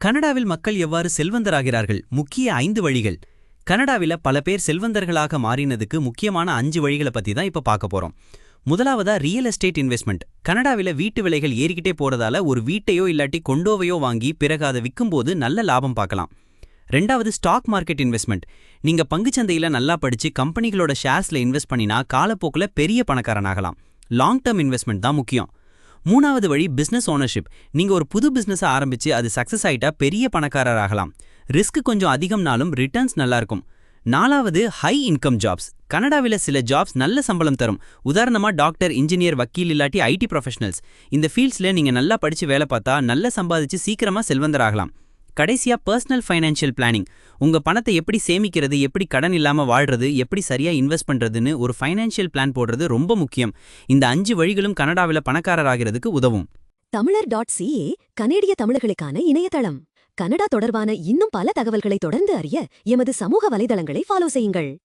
கனடாவில் மக்கள் எவ்வாறு செல்வந்தராகிறார்கள்? முக்கிய ஐந்து வழிகள். கனடாவில் பல பேர் செல்வந்தர்களாக மாறினதுக்கு முக்கியமான அஞ்சு வழிகளை பத்தி தான் இப்ப பார்க்க போறோம். முதலாவதா ரியல் எஸ்டேட் இன்வெஸ்ட்மெண்ட் கனடாவில வீட்டு விலைகள் ஏறிக்கிட்டே போறதால ஒரு வீட்டையோ இல்லாட்டி கொண்டோவையோ வாங்கி பிறகு அதை விற்கும்போது நல்ல லாபம் பார்க்கலாம். ரெண்டாவது ஸ்டாக் மார்க்கெட் இன்வெஸ்ட்மெண்ட் நீங்க பங்குச்சந்தையில நல்லா படிச்சு கம்பெனிகளோட ஷேர்ஸ்ல இன்வெஸ்ட் பண்ணினா காலப்போக்குல பெரிய பணக்காரனாகலாம் லாங் டேர்ம் இன்வெஸ்ட்மெண்ட் தான் முக்கியம். மூணாவது வழி பிசினஸ் ஓனர்ஷிப் நீங்க ஒரு புது பிஸ்னஸை ஆரம்பிச்சு அது சக்சஸ் ஆயிட்டா பெரிய பணக்காரர் ஆகலாம் ரிஸ்க் கொஞ்சம் அதிகம்னாலும் ரிட்டர்ன்ஸ் நல்லா இருக்கும் நாலாவது ஹை இன்கம் ஜாப்ஸ் கனடாவில சில ஜாப்ஸ் நல்ல சம்பளம் தரும். உதாரணமா டாக்டர் இன்ஜினியர் வக்கீல் இல்லாட்டி ஐடி ப்ரொஃபஷனல்ஸ் இந்த ஃபீல்ட்ஸ்ல நீங்க நல்லா படிச்சு வேலை பார்த்தா நல்லா சம்பாதிச்சு சீக்கிரமா செல்வந்தராகலாம். கடைசியா பர்சனல் ஃபைனான்ஷியல் பிளானிங் உங்க பணத்தை எப்படி சேமிக்கிறது எப்படி கடன் இல்லாம வாழ்றது எப்படி சரியா இன்வெஸ்ட் பண்றதுன்னு ஒரு ஃபைனான்ஷியல் பிளான் போடுறது ரொம்ப முக்கியம். இந்த அஞ்சு வழிகளும் கனடாவில் பணக்காரராகிறதுக்கு உதவும். தமிழர் டாட் சிஏ கனேடிய தமிழர்களுக்கான இணையதளம். கனடா தொடர்பான இன்னும் பல தகவல்களை தொடர்ந்து அறிய எமது சமூக வலைதளங்களை ஃபாலோ செய்யுங்கள்.